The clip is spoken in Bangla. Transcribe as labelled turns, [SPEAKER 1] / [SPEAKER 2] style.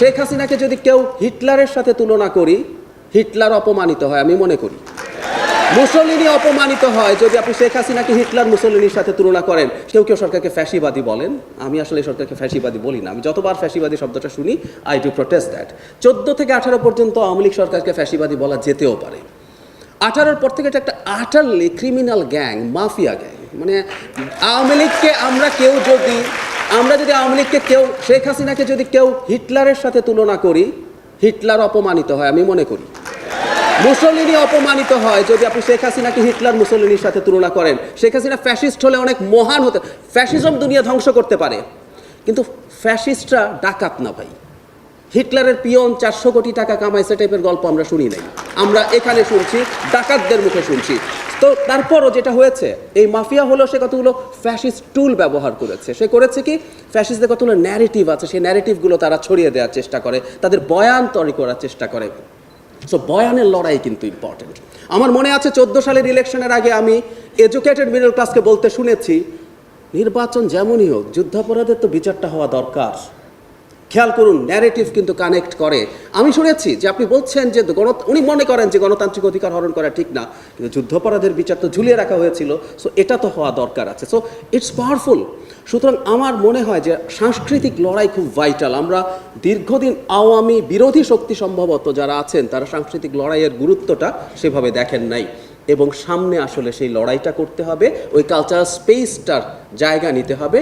[SPEAKER 1] শেখ হাসিনাকে যদি কেউ হিটলারের সাথে তুলনা করি, হিটলার অপমানিত হয়, আমি মনে করি। মুসলিনি অপমানিত হয় যদি আপনি শেখ হাসিনাকে হিটলার মুসলিনির সাথে তুলনা করেন। কেউ কেউ সরকারকে ফ্যাসিবাদী বলেন। আমি আসলে সরকারকে ফ্যাসিবাদী বলি না। আমি যতবার ফ্যাসিবাদী শব্দটা শুনি আই ডু প্রোটেস্ট দ্যাট চোদ্দ থেকে আঠারো পর্যন্ত আওয়ামী লীগ সরকারকে ফ্যাসিবাদী বলা যেতেও পারে। আঠারোর পর থেকে এটা একটা utterly criminal gang mafia gang মানে আওয়ামী লীগকে আমরা কেউ যদি আমরা যদি আওয়ামী লীগকে কেউ, শেখ হাসিনাকে যদি কেউ হিটলারের সাথে তুলনা করি, হিটলার অপমানিত হয়, আমি মনে করি। মুসলিনি অপমানিত হয় যদি আপনি শেখ হাসিনাকে হিটলার মুসলিনির সাথে তুলনা করেন। শেখ হাসিনা ফ্যাসিস্ট হলে অনেক মহান হতে ফ্যাসিজম দুনিয়া ধ্বংস করতে পারে। কিন্তু ফ্যাসিস্টরা ডাকাত না ভাই। হিটলারের পিয়ন চারশো কোটি টাকা কামাইছে টাইপের গল্প আমরা শুনি নাই। আমরা এখানে শুনছি, ডাকাতদের মুখে শুনছি। তো তারপরও যেটা হয়েছে, এই মাফিয়া হলো সে কতগুলো ফ্যাসিস্ট টুল ব্যবহার করেছে। সে করেছে কি? ফ্যাসিস্টদের কতগুলো ন্যারেটিভ আছে, সেই ন্যারেটিভগুলো তারা ছড়িয়ে দেওয়ার চেষ্টা করে, তাদের বয়ান তৈরি করার চেষ্টা করে। সো বয়ানের লড়াই কিন্তু ইম্পর্টেন্ট আমার মনে আছে চোদ্দ সালের ইলেকশনের আগে আমি এডুকেটেড মিডল ক্লাসকে বলতে শুনেছি, নির্বাচন যেমনই হোক, যুদ্ধাপরাধের তো বিচারটা হওয়া দরকার। খেয়াল করুন ন্যারেটিভ কিন্তু কানেক্ট করে। আমি শুনেছি যে আপনি বলছেন যে গণ উনি মনে করেন যে গণতান্ত্রিক অধিকার হরণ করা ঠিক না, কিন্তু যুদ্ধাপরাধের বিচার তো ঝুলিয়ে রাখা হয়েছিল সো এটা তো হওয়া দরকার আছে। সো ইটস পাওয়ারফুল সুতরাং আমার মনে হয় যে সাংস্কৃতিক লড়াই খুব ভাইটাল আমরা দীর্ঘদিন আওয়ামী বিরোধী শক্তি সম্ভবত যারা আছেন, তারা সাংস্কৃতিক লড়াইয়ের গুরুত্বটা সেভাবে দেখেন নাই। এবং সামনে আসলে সেই লড়াইটা করতে হবে, ওই কালচারাল স্পেসটার জায়গা নিতে হবে।